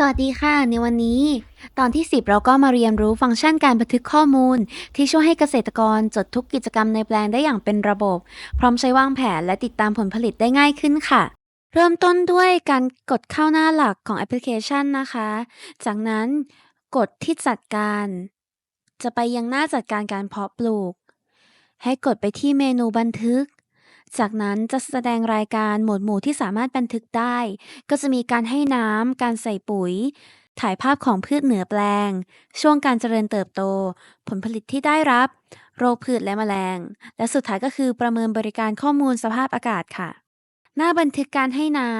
สวัสดีค่ะ ในวันนี้ ตอนที่ 10 เราก็มาเรียนรู้ฟังก์ชันการบันทึกข้อมูล ที่ช่วยให้เกษตรกรจดทุกกิจกรรมในแปลงได้อย่างเป็นระบบ พร้อมใช้วางแผนและติดตามผลผลิตได้ง่ายขึ้นค่ะ เริ่มต้นด้วยการกดเข้าหน้าหลักของแอปพลิเคชันนะคะ จากนั้นกดที่จัดการ จะไปยังหน้าจัดการการเพาะปลูก ให้กดไปที่เมนูบันทึก จากนั้นจะแสดงรายการหมวดหมู่ที่สามารถบันทึกได้ ก็จะมีการให้น้ำ การใส่ปุ๋ย ถ่ายภาพของพืชเหนือแปลง ช่วงการเจริญเติบโต ผลผลิตที่ได้รับ โรคพืชและแมลง และสุดท้ายก็คือประเมินบริการข้อมูลสภาพอากาศค่ะ หน้าบันทึกการให้น้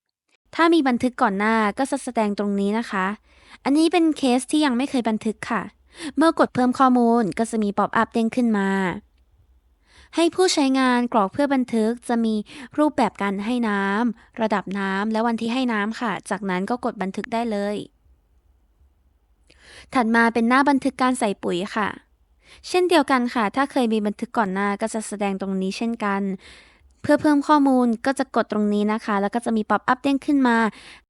ำ ถ้ามีบันทึกก่อนหน้าก็จะแสดงตรงนี้นะคะ อันนี้เป็นเคสที่ยังไม่เคยบันทึกค่ะ เมื่อกดเพิ่มข้อมูลก็จะมีป๊อปอัพเด้งขึ้นมา ให้ผู้ใช้งานกรอกเพื่อบันทึกจะมีรูปแบบการให้น้ำระดับน้ำและวันที่ให้น้ำค่ะ จากนั้นก็กดบันทึกได้เลย ถัดมาเป็นหน้าบันทึกการใส่ปุ๋ยค่ะ เช่นเดียวกันค่ะ ถ้าเคยมีบันทึกก่อนหน้าก็จะแสดงตรงนี้เช่นกัน เพื่อเพิ่มข้อมูลก็จะกดตรงนี้นะคะ แล้วก็จะมีป๊อปอัพเด้งขึ้นมา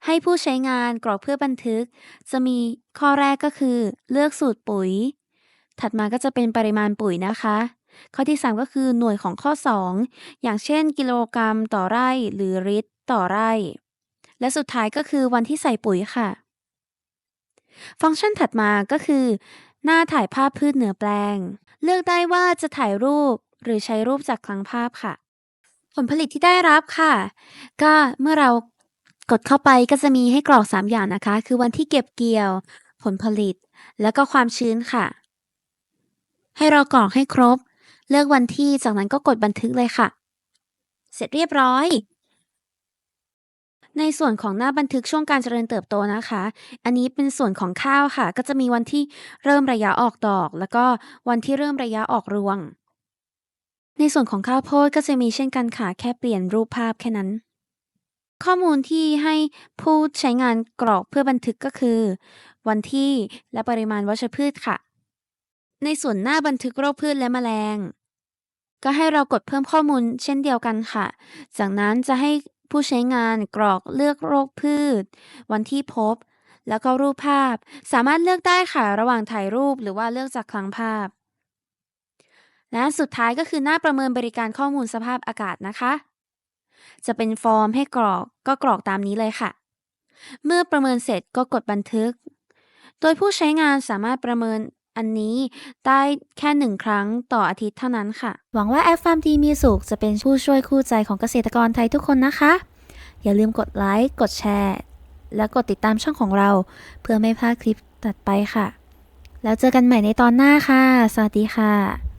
ให้ผู้ใช้งานกรอกเพื่อบันทึก จะมีข้อแรกก็คือ เลือกสูตรปุ๋ย ถัดมาก็จะเป็นปริมาณปุ๋ยนะคะ ข้อที่ 3 ก็คือหน่วยของข้อ 2 อย่างเช่น กิโลกรัมต่อไร่ หรือลิตรต่อไร่ และสุดท้ายก็คือวันที่ใส่ปุ๋ยค่ะ ฟังก์ชันถัดมาก็คือ หน้าถ่ายภาพพืชเหนือแปลง เลือกได้ว่าจะถ่ายรูปหรือใช้รูปจากคลังภาพค่ะ ผลผลิตที่ได้รับค่ะ ก็เมื่อเรากดเข้าไปก็จะมีให้กรอก 3 อย่างนะคะ คือวันที่เก็บเกี่ยว ผลผลิต แล้วก็ความชื้นค่ะ ให้เรากรอกให้ครบ เลือกวันที่จากนั้นก็กดบันทึกเลยค่ะ เสร็จเรียบร้อย ในส่วนของหน้าบันทึกช่วงการเจริญเติบโตนะคะ อันนี้เป็นส่วนของข้าวค่ะ ก็จะมีวันที่เริ่มระยะออกดอก แล้วก็วันที่เริ่มระยะออกรวง ในส่วนของข้าวโพดก็จะมีเช่นกันค่ะแค่เปลี่ยนรูปภาพแค่นั้นข้อมูลที่ให้ผู้ใช้งานกรอกเพื่อบันทึกก็คือ วันที่และปริมาณวัชพืชค่ะ ในส่วนหน้าบันทึกโรคพืชและแมลง ก็ให้เรากดเพิ่มข้อมูลเช่นเดียวกันค่ะ จากนั้นจะให้ผู้ใช้งานกรอกเลือกโรคพืช วันที่พบ แล้วก็รูปภาพ สามารถเลือกได้ค่ะระหว่างถ่ายรูปหรือว่าเลือกจากคลังภาพ และสุดท้ายก็คือหน้าประเมินบริการข้อมูลสภาพอากาศนะคะ จะเป็นฟอร์มให้กรอกก็กรอกตามนี้เลยค่ะ เมื่อประเมินเสร็จก็กดบันทึก โดยผู้ใช้งานสามารถประเมิน อันนี้ได้แค่หนึ่งครั้งต่ออาทิตย์เท่านั้นค่ะ หวังว่าแอปฟาร์มดีมีสุขจะเป็นผู้ช่วยคู่ใจของเกษตรกรไทยทุกคนนะคะ อย่าลืมกดไลค์ กดแชร์ และกดติดตามช่องของเรา เพื่อไม่พลาดคลิปตัดไปค่ะ แล้วเจอกันใหม่ในตอนหน้าค่ะ สวัสดีค่ะ